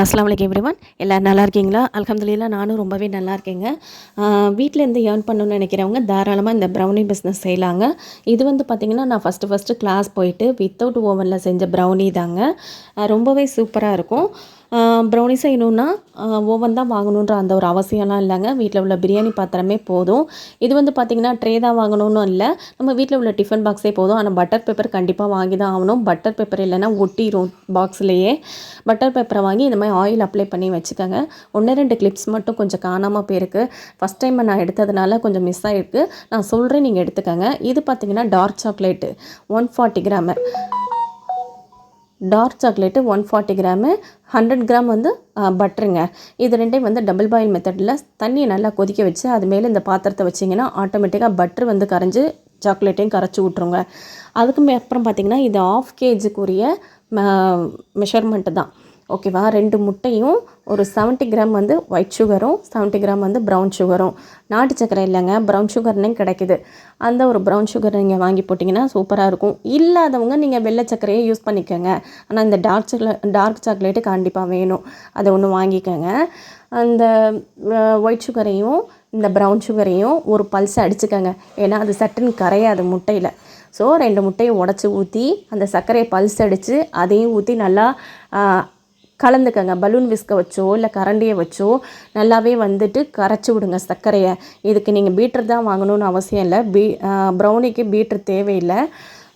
அஸ்லாம் வலைக்கம் எவ்ரிவன். எல்லோரும் நல்லா இருக்கீங்களா? அலமதுல்லா நானும் ரொம்பவே நல்லா இருக்கேங்க. வீட்டிலேருந்து ஏர்ன் பண்ணணும்னு நினைக்கிறவங்க தாராளமாக இந்த ப்ரௌனி பிஸ்னஸ் செய்யலாங்க. இது வந்து பார்த்திங்கன்னா நான் ஃபஸ்ட்டு ஃபஸ்ட்டு கிளாஸ் போயிட்டு வித்தவுட் ஓவனில் செஞ்ச ப்ரௌனி தாங்க. ரொம்பவே சூப்பராக இருக்கும். ப்ரௌனி செய்யணுன்னா ஓவன் தான் வாங்கணுன்ற அந்த ஒரு அவசியம்லாம் இல்லைங்க. வீட்டில் உள்ள பிரியாணி பாத்திரமே போதும். இது வந்து பார்த்திங்கன்னா ட்ரே தான் வாங்கணும்னு இல்லை. நம்ம வீட்டில் உள்ள டிஃபன் பாக்ஸே போதும். ஆனால் பட்டர் பேப்பர் கண்டிப்பாக வாங்கி தான் ஆகணும். பட்டர் பேப்பர் இல்லைன்னா ஒட்டிடும் பாக்ஸ்லேயே பட்டர் பேப்பரை வாங்கி இந்த மாதிரி ஆயில் அப்ளை பண்ணி வச்சுக்கோங்க. ஒன்று ரெண்டு கிளிப்ஸ் மட்டும் கொஞ்சம் காணாமல் போயிருக்கு. ஃபஸ்ட் டைம் நான் எடுத்ததுனால கொஞ்சம் மிஸ் ஆகிருக்கு நான் சொல்கிறேன் நீங்கள் எடுத்துக்கோங்க. இது பார்த்திங்கன்னா dark chocolate one forty gram dark chocolate one forty gram hundred gram வந்து பட்டருங்க இது ரெண்டையும் வந்து டபுள் பாயில் மெத்தடில் தண்ணியை நல்லா கொதிக்க வச்சு அது மேலே இந்த பாத்திரத்தை வச்சிங்கன்னா ஆட்டோமேட்டிக்காக பட்டர் வந்து கரைஞ்சி சாக்லேட்டையும் கரைச்சி விட்ருங்க அதுக்கு அப்புறம் பார்த்திங்கன்னா இது ஆஃப் கேஜுக்குரிய மெஷர்மெண்ட்டு தான். ஓகேவா? ரெண்டு முட்டையும் ஒரு 70 கிராம் வந்து ஒயிட் சுகரும் 70 கிராம் வந்து ப்ரௌன் சுகரும் நாட்டு சக்கரை இல்லைங்க. ப்ரௌன் சுகர்னே கிடைக்குது. அந்த ஒரு ப்ரௌன் சுகர் நீங்கள் வாங்கி போட்டிங்கன்னா சூப்பராக இருக்கும். இல்லாதவங்க நீங்கள் வெள்ளை சக்கரையை யூஸ் பண்ணிக்கோங்க. ஆனால் இந்த டார்க் சாக்லேட் டார்க் சாக்லேட்டு கண்டிப்பாக வேணும். அதை ஒன்று வாங்கிக்கோங்க. அந்த ஒயிட் சுகரையும் இந்த ப்ரௌன் சுகரையும் ஒரு பல்ஸ் அடிச்சுக்கோங்க. ஏன்னா அது சட்டுன்னு கரையாது முட்டையில். ஸோ ரெண்டு முட்டையை உடச்சி ஊற்றி அந்த சர்க்கரையை பல்ஸ் அடித்து அதையும் ஊற்றி நல்லா கலந்துக்கங்க. பலூன் விஸ்க வச்சோ இல்லை கரண்டியை வச்சோ நல்லாவே வந்துட்டு கரைச்சி விடுங்க சர்க்கரையை. இதுக்கு நீங்கள் பீட்ரு தான் வாங்கணும்னு அவசியம் இல்லை. பீ ப்ரௌனிக்கு பீட்ரு தேவையில்லை.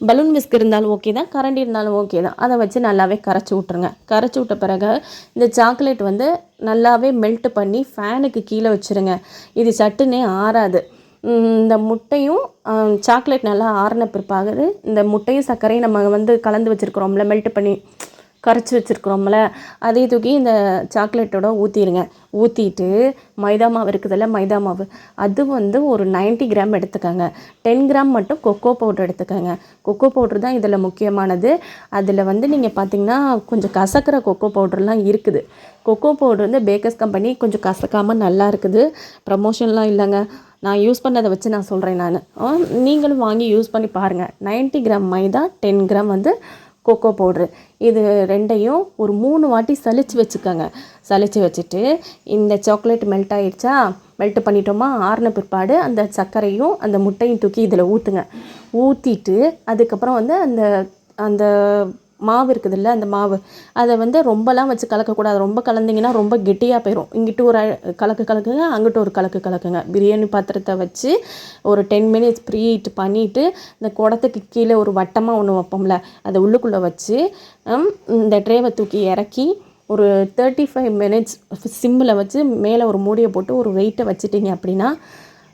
பலூன் விஸ்க் இருந்தாலும் ஓகே தான். கரண்டி இருந்தாலும் ஓகே தான். அதை வச்சு நல்லாவே கரைச்சி விட்ருங்க கரைச்சி விட்ட பிறகு இந்த சாக்லேட் வந்து நல்லாவே மெல்ட் பண்ணி ஃபேனுக்கு கீழே வச்சுருங்க. இது சட்டுன்னே ஆறாது. இந்த முட்டையும் சாக்லேட் நல்லா ஆறின பிற்பாகுது இந்த முட்டையும் சர்க்கரையும் நம்ம வந்து கலந்து வச்சுருக்குறோம்ல மெல்ட் பண்ணி கரைச்சி வச்சுருக்குறோம்ல அதையும் தூக்கி இந்த சாக்லேட்டோட ஊற்றிடுங்க ஊற்றிட்டு மைதா மாவு இருக்குதுல்ல மைதா மாவு. அது வந்து ஒரு 90 கிராம் எடுத்துக்கோங்க. டென் கிராம் மட்டும் கொக்கோ பவுடர் எடுத்துக்கோங்க. கொக்கோ பவுடர் தான் இதில் முக்கியமானது. அதில் வந்து நீங்கள் பார்த்தீங்கன்னா கொஞ்சம் கசக்கிற கொக்கோ பவுடர்லாம் இருக்குது. கொக்கோ பவுடர் வந்து பேக்கர்ஸ் கம்பெனி கொஞ்சம் கசக்காமல் நல்லா இருக்குது. ப்ரமோஷன்லாம் இல்லைங்க. நான் யூஸ் பண்ணதை வச்சு நான் சொல்கிறேன் நான். நீங்களும் வாங்கி யூஸ் பண்ணி பாருங்கள் 90 கிராம் மைதா டென் கிராம் வந்து கொக்கோ பவுட்ரு இது ரெண்டையும் ஒரு மூணு வாட்டி சலிச்சு வச்சுக்கோங்க. சலிச்சு வச்சுட்டு இந்த சாக்லேட் மெல்ட் ஆகிடுச்சா மெல்ட் பண்ணிட்டோமா ஆறின பிற்பாடு அந்த சர்க்கரையும் அந்த முட்டையும் தூக்கி இதில் ஊற்றுங்க ஊற்றிட்டு அதுக்கப்புறம் வந்து அந்த அந்த மாவு இருக்குதுல்ல அந்த மாவு. அதை வந்து ரொம்பலாம் வச்சு கலக்கக்கூடாது. ரொம்ப கலந்தீங்கன்னா ரொம்ப கெட்டியாக போயிடும் இங்கிட்டு ஒரு கலக்கு கலக்குங்க அங்கிட்டு ஒரு கலக்கு கலக்குங்க. பிரியாணி பாத்திரத்தை வச்சு ஒரு டென் மினிட்ஸ் ப்ரீட் பண்ணிவிட்டு இந்த குடத்துக்கு கீழே ஒரு வட்டமாக ஒன்று வைப்போம்ல அதை உள்ளுக்குள்ளே வச்சு இந்த ட்ரேவை தூக்கி இறக்கி ஒரு தேர்ட்டி ஃபைவ் மினிட்ஸ் சிம்மில் வச்சு மேலே ஒரு மூடியை போட்டு ஒரு வெயிட்டை வச்சிட்டிங்க அப்படின்னா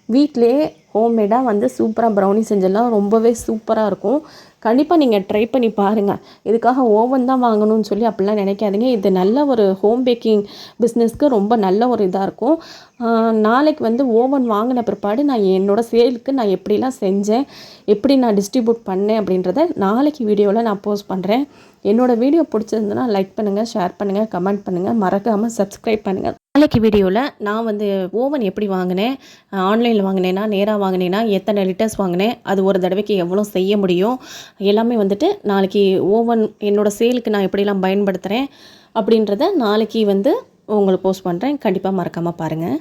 வீட்டிலே ஹோம்மேடாக வந்து சூப்பராக ப்ரௌனி செஞ்சிடலாம் ரொம்பவே சூப்பராக இருக்கும். கண்டிப்பாக நீங்கள் ட்ரை பண்ணி பாருங்கள் இதுக்காக ஓவன் தான் வாங்கணும்னு சொல்லி அப்படிலாம் நினைக்காதீங்க. இது நல்ல ஒரு ஹோம் பேக்கிங் பிஸ்னஸ்க்கு ரொம்ப நல்ல ஒரு இதாக இருக்கும். நாளைக்கு வந்து ஓவன் வாங்கின பிற்பாடு நான் என்னோடய சேலுக்கு நான் எப்படிலாம் செஞ்சேன் எப்படி நான் டிஸ்ட்ரிபியூட் பண்ணேன் அப்படின்றத நாளைக்கு வீடியோவில் நான் போஸ்ட் பண்ணுறேன் என்னோடய வீடியோ பிடிச்சிருந்ததுன்னா லைக் பண்ணுங்கள் ஷேர் பண்ணுங்கள் கமெண்ட் பண்ணுங்கள் மறக்காமல் சப்ஸ்கிரைப் பண்ணுங்கள் நாளைக்கு வீடியோவில் நான் வந்து ஓவன் எப்படி வாங்கினேன் ஆன்லைனில் வாங்கினேன்னா நேராக வாங்கினேன்னா எத்தனை லிட்டர்ஸ் வாங்கினேன் அது ஒரு தடவைக்கு எவ்வளோ செய்ய முடியும் எல்லாமே வந்துட்டு நாளைக்கு ஓவன் என்னோடய சேலுக்கு நான் எப்படிலாம் பயன்படுத்துகிறேன் அப்படின்றத நாளைக்கு வந்து உங்களுக்கு போஸ்ட் பண்ணுறேன் கண்டிப்பாக மறக்காமல் பாருங்கள்